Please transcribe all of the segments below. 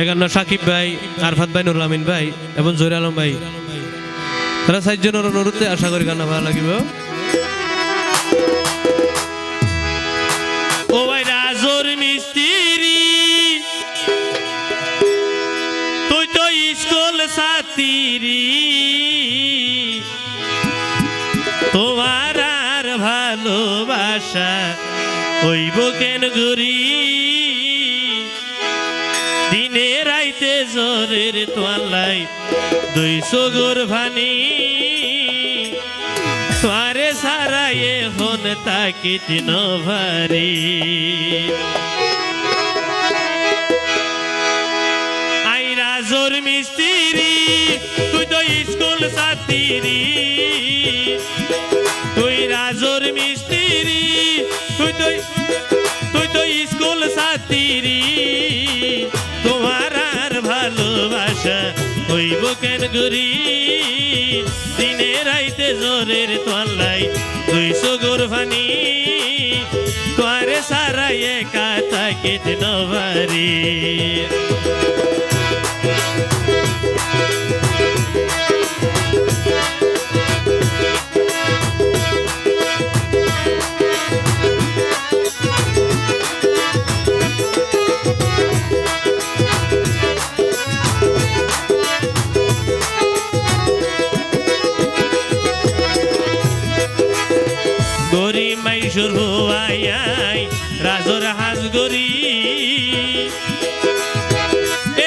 এখানে সাকিব ভাই, আরফাত ভাই, নুরুল আমিন ভাই এবং জহির আলম ভাই। তারা চারজনের অনুরোধে আশা করি গান ভালো লাগিব। তোমার আর ভালোবাসা হইব কেন গরি দিনে রাইতে জোরের তোয়ালাই দুই সগর ভানি। তোয়ারে সারায়ে হন তাকিত নভারি। আইরা জোর মিস্ত্রি, তুই তো স্কুল সাতিরি তুই রাজোর মিস্ত্রি, তুই তুই তো স্কুল সাতিরি হইব কেন গরি দিনে রাইতে জোরের তোয়ালাই দুই সগর ভানি তোয়ারে সারাই একা তাকিত নবারি মাইসুর হুয়াই রাজর হাজ গরি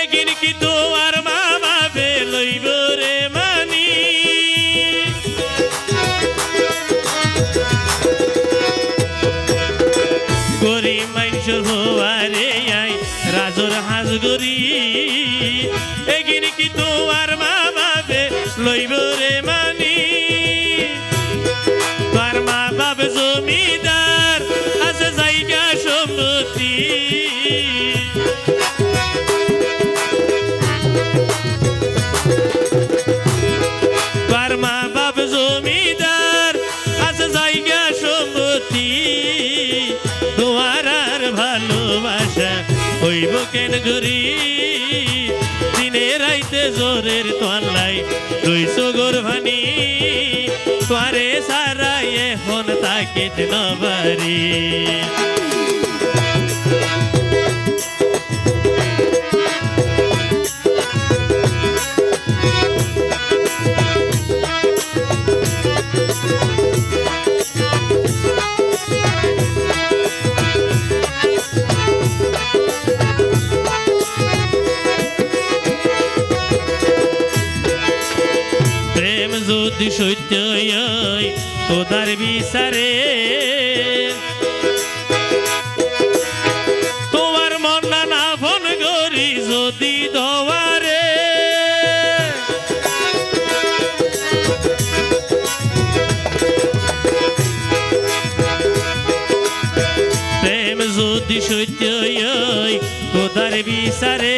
এগিন কি তোমার মামা বেলইব রে মানি। গরি মাইসুর হুয়ারে আই রাজর হাজ গরি এগিন কি তোমার মামা বেলইব রে মানি। তার মা ভালোবাসা, ওই বুকের ঘুরি দিনে রাইতে জোরের তোয়াল্লাই দুই সুগর ভানি। তোয়ারে সারা এখন তাকে নবারি। যদি সত্য তোদার বিচারে। তোমার মন না ফোন করি যদি দোয়ারে। প্রেম যদি সত্য তোদার বিচারে।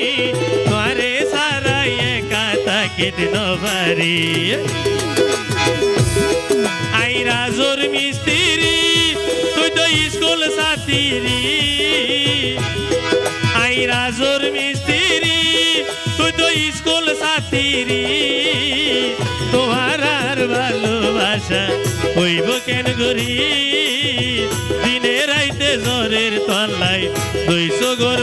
তাকিত নবারি। আই রাজোর মিস্ত্রি, তুই তো স্কুল সাথিরি আই রাজোর মিস্ত্রি, তুই তো স্কুল সাথিরি তোমার আর ভালোবাসা হইব কেন গরি? দিনে রাইতে জোরের তল্লাই দুইশো গোর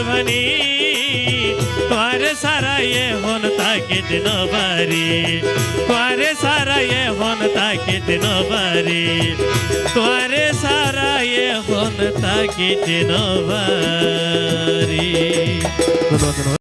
ভানি সারা সারাইয়ে হন তাকে দিন বাড়ি সারা সারাইয়ে হন তাকে দিন বাড়ি সারা সারাইয়ে হন তাকে দিন ধন্যবাদ